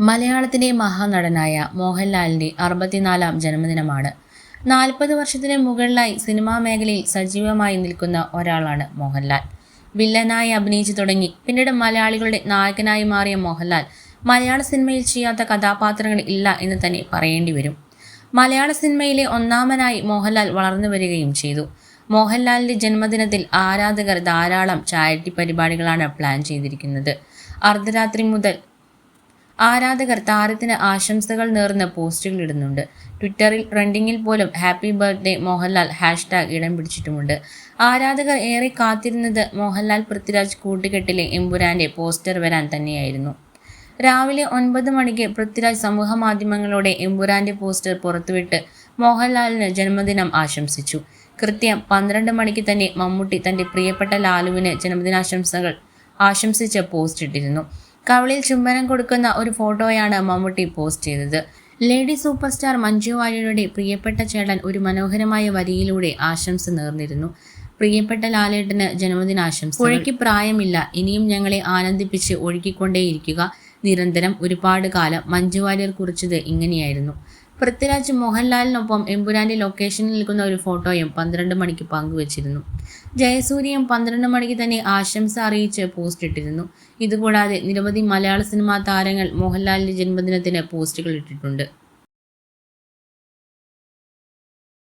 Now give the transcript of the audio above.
മലയാളത്തിലെ മഹാനടനായ മോഹൻലാലിന്റെ അറുപത്തിനാലാം ജന്മദിനമാണ്. നാൽപ്പത് വർഷത്തിന് മുകളിലായി സിനിമാ മേഖലയിൽ സജീവമായി നിൽക്കുന്ന ഒരാളാണ് മോഹൻലാൽ. വില്ലനായി അഭിനയിച്ചു തുടങ്ങി. പിന്നീട് മലയാളികളുടെ നായകനായി മാറിയ മോഹൻലാൽ മലയാള സിനിമയിൽ ചെയ്യാത്ത കഥാപാത്രങ്ങൾ ഇല്ല എന്ന് തന്നെ പറയേണ്ടി വരും. മലയാള സിനിമയിലെ ഒന്നാമനായി മോഹൻലാൽ വളർന്നു വരികയും ചെയ്തു. മോഹൻലാലിന്റെ ജന്മദിനത്തിൽ ആരാധകർ ധാരാളം ചാരിറ്റി പരിപാടികളാണ് പ്ലാൻ ചെയ്തിരിക്കുന്നത്. അർദ്ധരാത്രി മുതൽ ആരാധകർ താരത്തിന് ആശംസകൾ നേർന്ന പോസ്റ്റുകൾ ഇടുന്നുണ്ട്. ട്വിറ്ററിൽ ട്രെൻഡിങ്ങിൽ പോലും ഹാപ്പി ബർത്ത്ഡേ മോഹൻലാൽ ഹാഷ്ടാഗ് ഇടം പിടിച്ചിട്ടുമുണ്ട്. ആരാധകർ ഏറെ കാത്തിരുന്നത് മോഹൻലാൽ പൃഥ്വിരാജ് കൂട്ടുകെട്ടിലെ എമ്പുരാന്റെ പോസ്റ്റർ വരാൻ തന്നെയായിരുന്നു. രാവിലെ ഒൻപത് മണിക്ക് പൃഥ്വിരാജ് സമൂഹ മാധ്യമങ്ങളോടെ എമ്പുരാന്റെ പോസ്റ്റർ പുറത്തുവിട്ട് മോഹൻലാലിന് ജന്മദിനം ആശംസിച്ചു. കൃത്യം പന്ത്രണ്ട് മണിക്ക് തന്നെ മമ്മൂട്ടി തന്റെ പ്രിയപ്പെട്ട ലാലുവിന് ജന്മദിനാശംസകൾ ആശംസിച്ച പോസ്റ്റ് ഇട്ടിരുന്നു കവളിൽ ചുംബനം കൊടുക്കുന്ന ഒരു ഫോട്ടോയാണ് മമ്മൂട്ടി പോസ്റ്റ് ചെയ്തത്. ലേഡി സൂപ്പർ സ്റ്റാർ മഞ്ജു വാര്യരുടെ പ്രിയപ്പെട്ട ചേട്ടൻ ഒരു മനോഹരമായ വരിയിലൂടെ ആശംസ നേർന്നിരുന്നു. പ്രിയപ്പെട്ട ലാലേട്ടന് ജന്മദിനാശംസ പുഴയ്ക്ക് പ്രായമില്ല. ഇനിയും ഞങ്ങളെ ആനന്ദിപ്പിച്ച് ഒഴുകിക്കൊണ്ടേയിരിക്കുക. നിരന്തരം ഒരുപാട് കാലം മഞ്ജു വാര്യർ കുറിച്ചത് ഇങ്ങനെയായിരുന്നു. പൃഥ്വിരാജ് മോഹൻലാലിനൊപ്പം എമ്പുരാന്റെ ലൊക്കേഷനിൽ നിൽക്കുന്ന ഒരു ഫോട്ടോയും പന്ത്രണ്ട് മണിക്ക് പങ്കുവച്ചിരുന്നു. ജയസൂര്യയും പന്ത്രണ്ട് മണിക്ക് തന്നെ ആശംസ അറിയിച്ച് പോസ്റ്റ് ഇട്ടിരുന്നു. ഇതുകൂടാതെ നിരവധി മലയാള സിനിമാ താരങ്ങൾ മോഹൻലാലിന്റെ ജന്മദിനത്തിന് പോസ്റ്റുകൾ ഇട്ടിട്ടുണ്ട്.